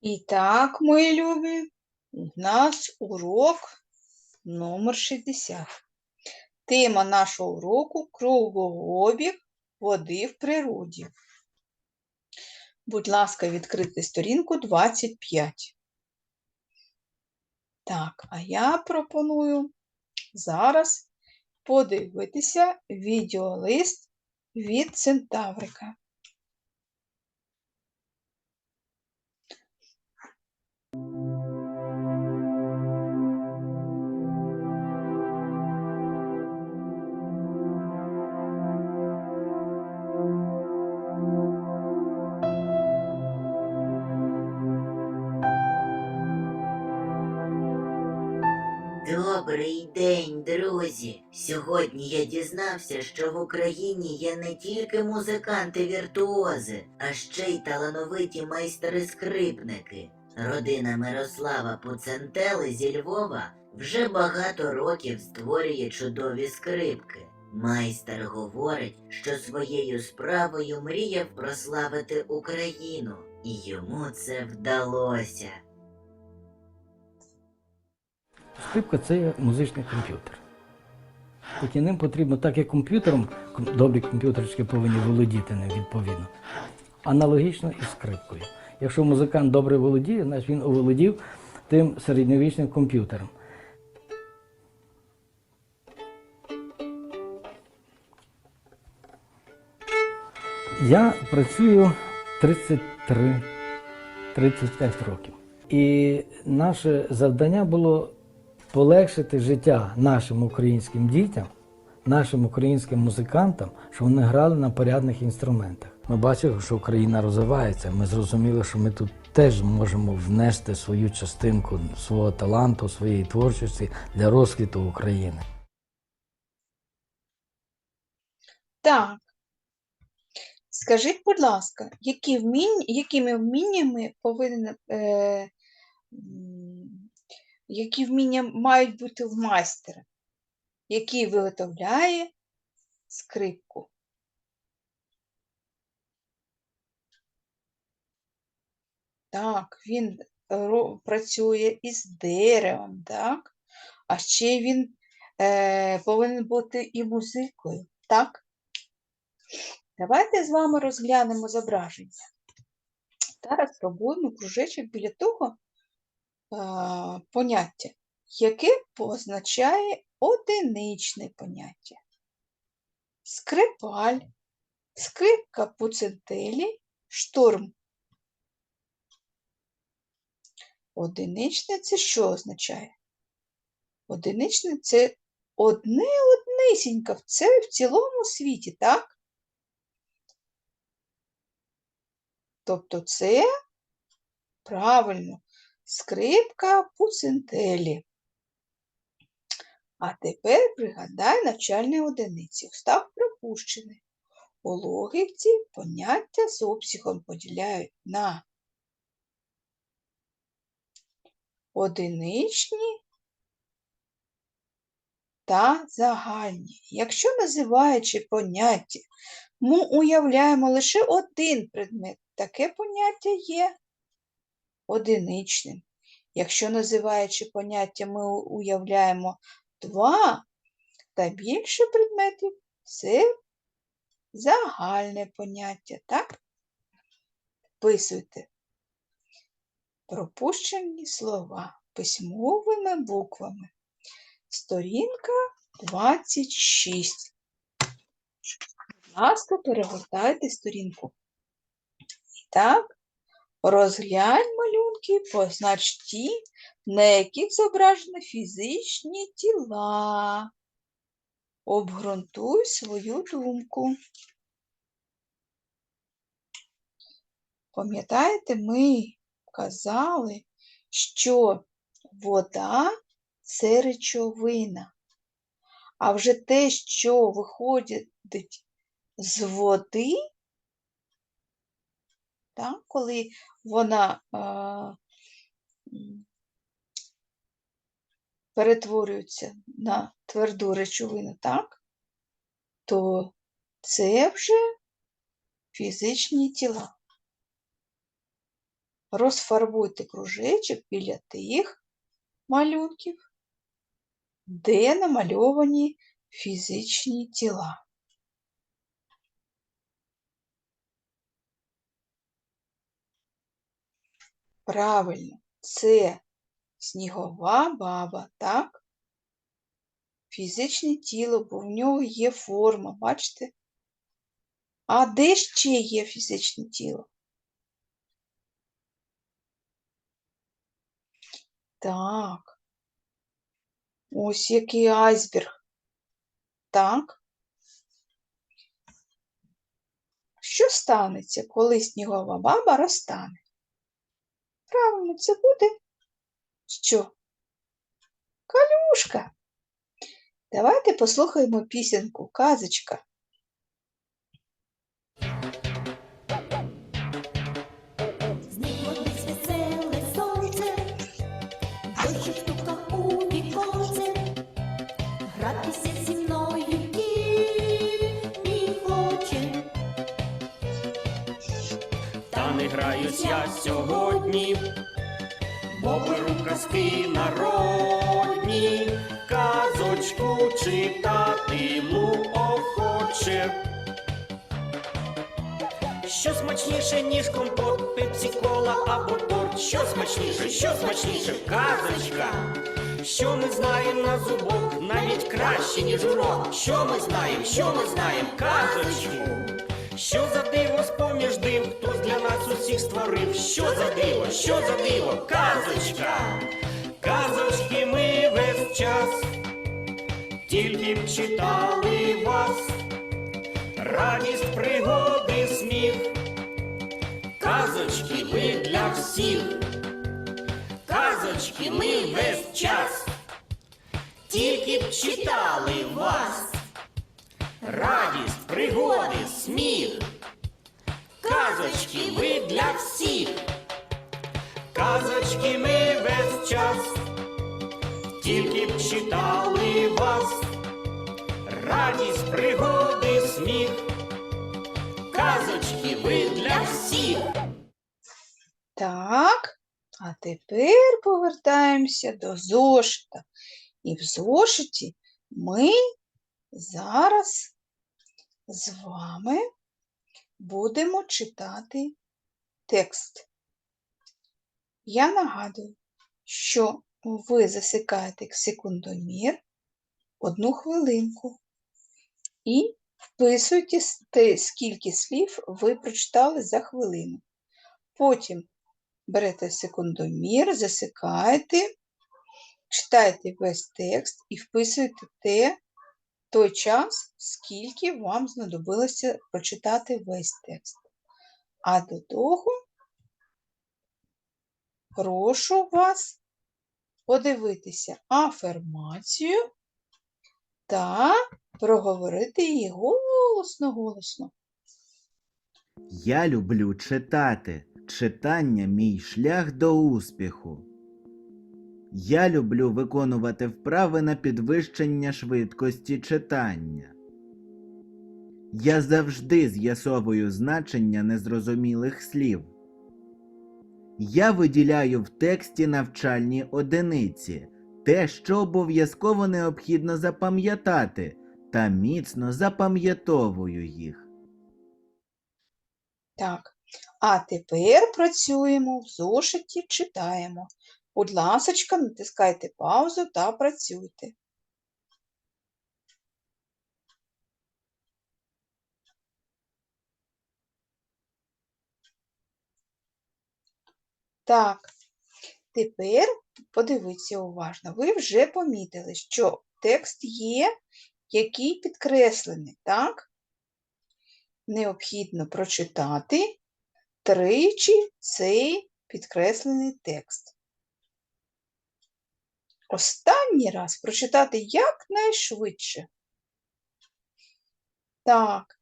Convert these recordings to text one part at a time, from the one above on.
І так, мої любі, у нас урок номер 60. Тема нашого уроку кругообіг води в природі. Будь ласка, відкрити сторінку 25. Так, а я пропоную зараз подивитися відеолист від Центаврика. Добрий день, друзі! Сьогодні я дізнався, що в Україні є не тільки музиканти-віртуози, а ще й талановиті майстри-скрипники. Родина Мирослава Пуцентели зі Львова вже багато років створює чудові скрипки. Майстер говорить, що своєю справою мріяв прославити Україну, і йому це вдалося. Скрипка це музичний комп'ютер. Тільки ним потрібно, так як комп'ютером, добрі комп'ютерчики повинні володіти ним відповідно. Аналогічно і скрипкою. Якщо музикант добре володіє, значить він оволодів тим середньовічним комп'ютером. Я працюю 33 35 років. І наше завдання було полегшити життя нашим українським дітям, нашим українським музикантам, щоб вони грали на порядних інструментах. Ми бачили, що Україна розвивається. Ми зрозуміли, що ми тут теж можемо внести свою частинку свого таланту, своєї творчості для розквіту України. Так. Скажіть, будь ласка, які вміння, якими вміннями повинен, е, які вміння мають бути в майстера, який виготовляє скрипку? Так, він працює із деревом, так? А ще він е, повинен бути і музикою, так? Давайте з вами розглянемо зображення. Зараз робимо кружечок біля того а, поняття, яке позначає одиничне поняття. Скрипаль, скрипка пуцентелі, шторм. Одиничне це що означає? Одиничне це одне однисінька, це в цілому світі, так? Тобто це правильно скрипка пуцентелі. А тепер пригадай навчальні одиниці. Встав пропущений. У логіці поняття з обсягом поділяють на одиничні та загальні. Якщо називаючи поняття, ми уявляємо лише один предмет, таке поняття є одиничним. Якщо називаючи поняття, ми уявляємо два та більше предметів, це загальне поняття, так? Вписуйте пропущені слова письмовими буквами. Сторінка 26. Будь ласка, перегортайте сторінку. І так, розглянь малюнки, познач ті, на яких зображені фізичні тіла. Обґрунтуй свою думку. Пам'ятаєте, ми казали, що вода це речовина. А вже те, що виходить з води, так, коли вона а, м, перетворюється на тверду речовину, так, то це вже фізичні тіла. розфарбуйте кружечок біля тих малюнків, де намальовані фізичні тіла. Правильно, це снігова баба, так? Фізичне тіло, бо в нього є форма, бачите? А де ще є фізичне тіло? Так. Ось який айсберг. Так. Що станеться, коли снігова баба розтане? Правильно, це буде що? Калюшка. Давайте послухаємо пісенку Казочка. Граюсь я сьогодні, беру казки народні, казочку читатиму охоче. Що смачніше, ніж компот, пепсі кола або торт? Що смачніше, що смачніше, казочка. Що ми знаємо на зубок, навіть краще, ніж урок. Що ми знаємо, що ми знаємо, казочку. Що за диво з-поміж хтось для нас усіх створив? Що за диво, що за диво, казочка? Казочки ми весь час, тільки б читали вас, радість, пригоди, сміх. Казочки ви для всіх, казочки ми весь час, тільки б читали вас радість, пригоди, сміх. Казочки ви для всіх. Казочки ми весь час, тільки б читали вас. Радість, пригоди, сміх. Казочки ви для всіх. Так, а тепер повертаємося до зошита. І в зошиті ми зараз з вами будемо читати текст. Я нагадую, що ви засікаєте секундомір одну хвилинку і вписуєте те, скільки слів ви прочитали за хвилину. Потім берете секундомір, засікаєте, читаєте весь текст і вписуєте те, той час, скільки вам знадобилося прочитати весь текст. А до того прошу вас подивитися афермацію та проговорити її голосно-голосно. Я люблю читати. Читання мій шлях до успіху. Я люблю виконувати вправи на підвищення швидкості читання. Я завжди з'ясовую значення незрозумілих слів. Я виділяю в тексті навчальні одиниці, те, що обов'язково необхідно запам'ятати, та міцно запам'ятовую їх. Так, а тепер працюємо в зошиті, читаємо. Будь ласочка, натискайте паузу та працюйте. Так, тепер подивіться уважно. Ви вже помітили, що текст є, який підкреслений, так? Необхідно прочитати тричі цей підкреслений текст. Останній раз прочитати якнайшвидше. Так.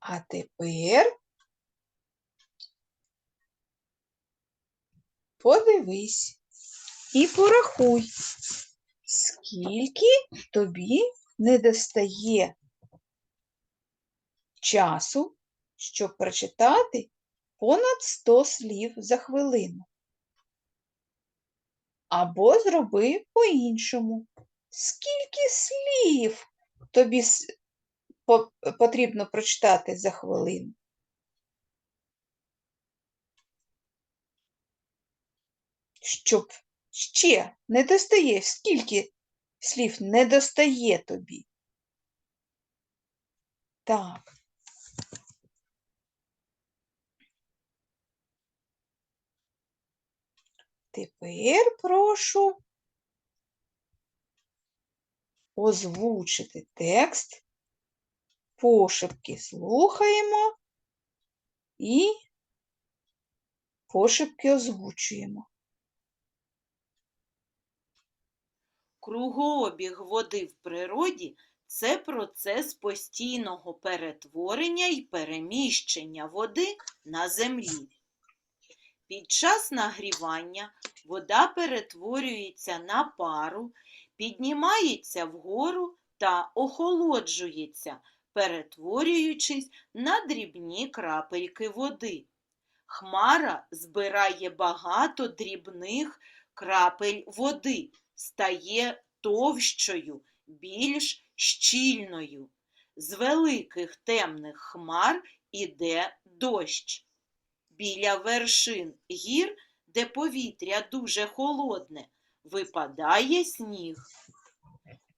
А тепер подивись і порахуй, скільки тобі не достає часу щоб прочитати понад 100 слів за хвилину. Або зроби по-іншому. Скільки слів тобі потрібно прочитати за хвилину? Щоб ще не достає, скільки слів не достає тобі? Так. Тепер прошу озвучити текст, пошепки слухаємо і пошепки озвучуємо. Кругообіг води в природі це процес постійного перетворення і переміщення води на землі. Під час нагрівання вода перетворюється на пару, піднімається вгору та охолоджується, перетворюючись на дрібні крапельки води. Хмара збирає багато дрібних крапель води, стає товщою, більш щільною. З великих темних хмар іде дощ. Біля вершин гір, де повітря дуже холодне, випадає сніг.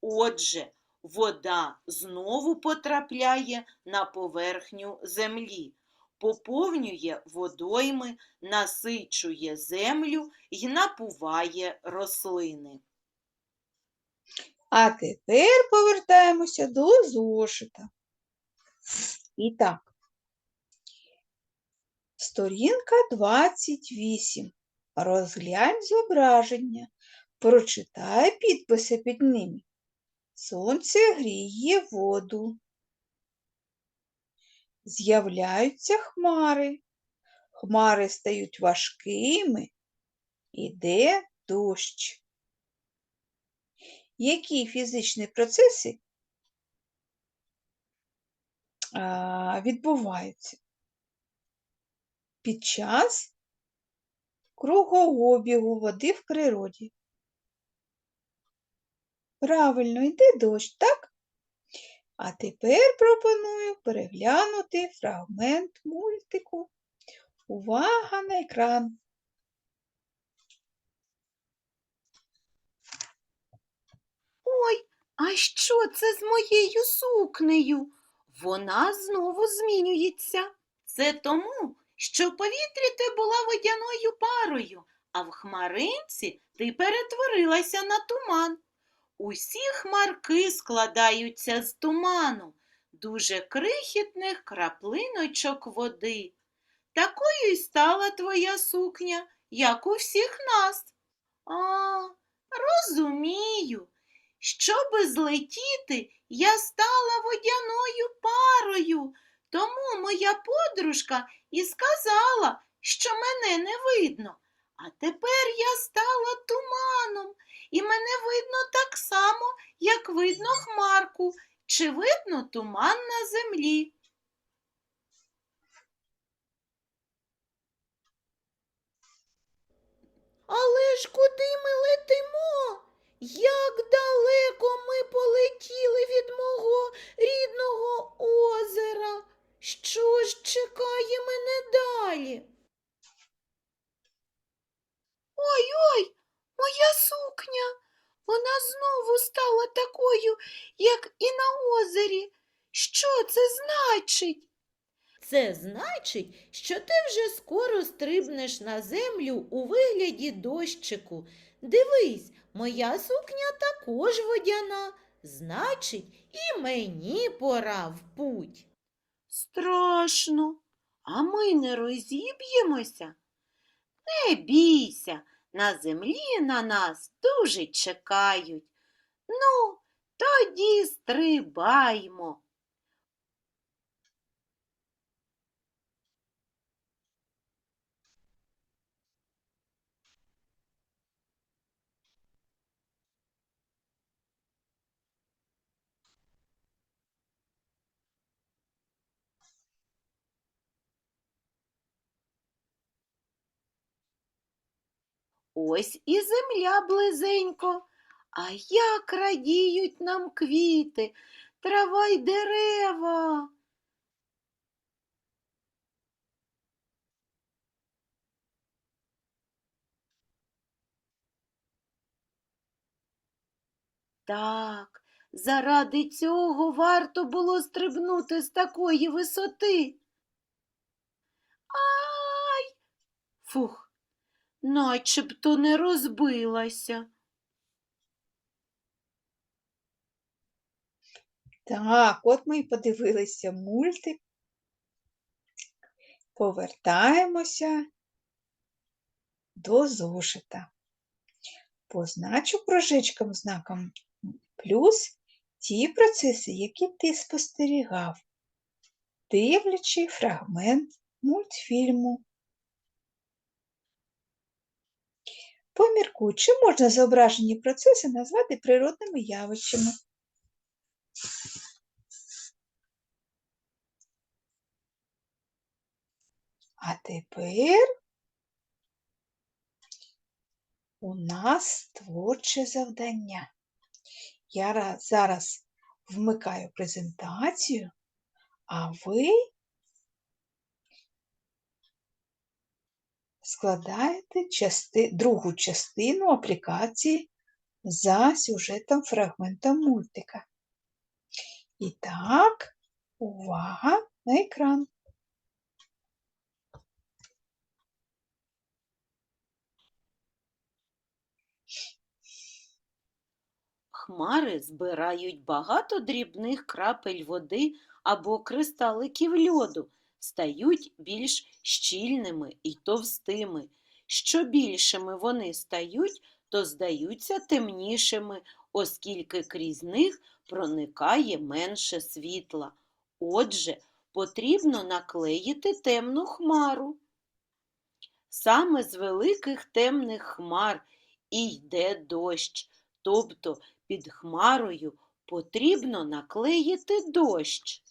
Отже, вода знову потрапляє на поверхню землі, поповнює водойми, насичує землю й напуває рослини. А тепер повертаємося до зошита. І так, сторінка 28. Розглянь зображення. Прочитай підписи під ними. Сонце гріє воду. З'являються хмари. Хмари стають важкими. Іде дощ. Які фізичні процеси відбуваються під час кругообігу води в природі? Правильно, йде дощ, так? А тепер пропоную переглянути фрагмент мультику. Увага на екран! Ой, а що це з моєю сукнею? Вона знову змінюється. Це тому, що в повітрі ти була водяною парою, а в хмаринці ти перетворилася на туман. Усі хмарки складаються з туману, дуже крихітних краплиночок води. Такою й стала твоя сукня, як у всіх нас. А, розумію. Щоби злетіти, я стала водяною парою, тому моя подружка і сказала, що мене не видно. А тепер я стала туманом, і мене видно так само, як видно хмарку, чи видно туман на землі. Але ж куди ми летимо? Як далеко ми полетіли від мого рідного озера? Що ж чекає мене далі? Ой ой, моя сукня. Вона знову стала такою, як і на озері. Що це значить? Це значить, що ти вже скоро стрибнеш на землю у вигляді дощику. Дивись, моя сукня також водяна, значить, і мені пора в путь. Страшно, а ми не розіб'ємося? Не бійся, на землі на нас дуже чекають. Ну, тоді стрибаймо. Ось і земля близенько. А як радіють нам квіти, трава й дерева. Так, заради цього варто було стрибнути з такої висоти. Ай! Фух, начебто не розбилася. Так, от ми і подивилися мультик. Повертаємося до зошита. Позначу кружечком знаком плюс ті процеси, які ти спостерігав, дивлячи фрагмент мультфільму. Поміркуй, чи можна зображені процеси назвати природними явищами? А тепер у нас творче завдання. Я зараз вмикаю презентацію, а ви складаєте части, другу частину аплікації за сюжетом фрагментом мультика. І так, увага на екран. Хмари збирають багато дрібних крапель води або кристаликів льоду, стають більш щільними і товстими. Що більшими вони стають, то здаються темнішими, оскільки крізь них проникає менше світла. Отже, потрібно наклеїти темну хмару. Саме з великих темних хмар і йде дощ, тобто під хмарою потрібно наклеїти дощ.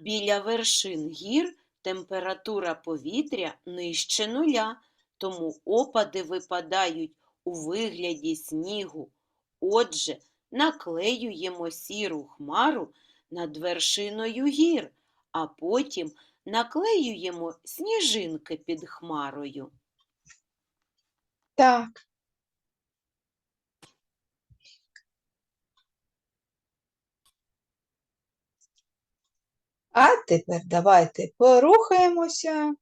Біля вершин гір температура повітря нижче нуля, тому опади випадають у вигляді снігу. Отже, наклеюємо сіру хмару над вершиною гір, а потім наклеюємо сніжинки під хмарою. Так. А тепер давайте порухаємося.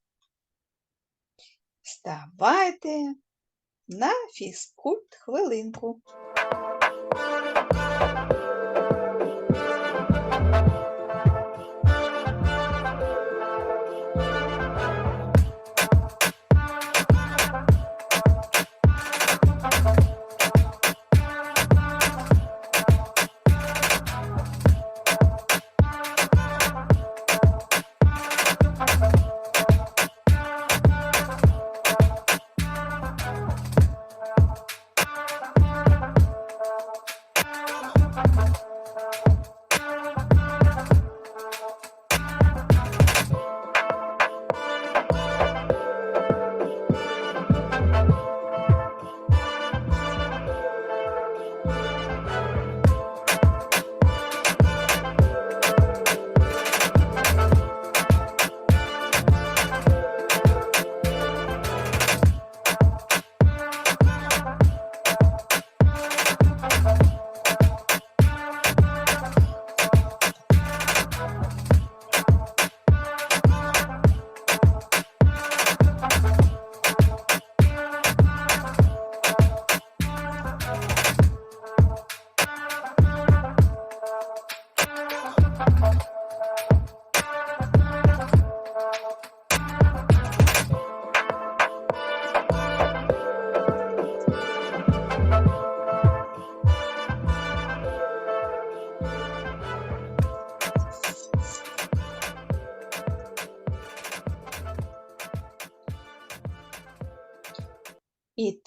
Вставайте на фізкульт хвилинку.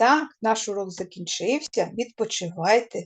Так, наш урок закінчився. Відпочивайте.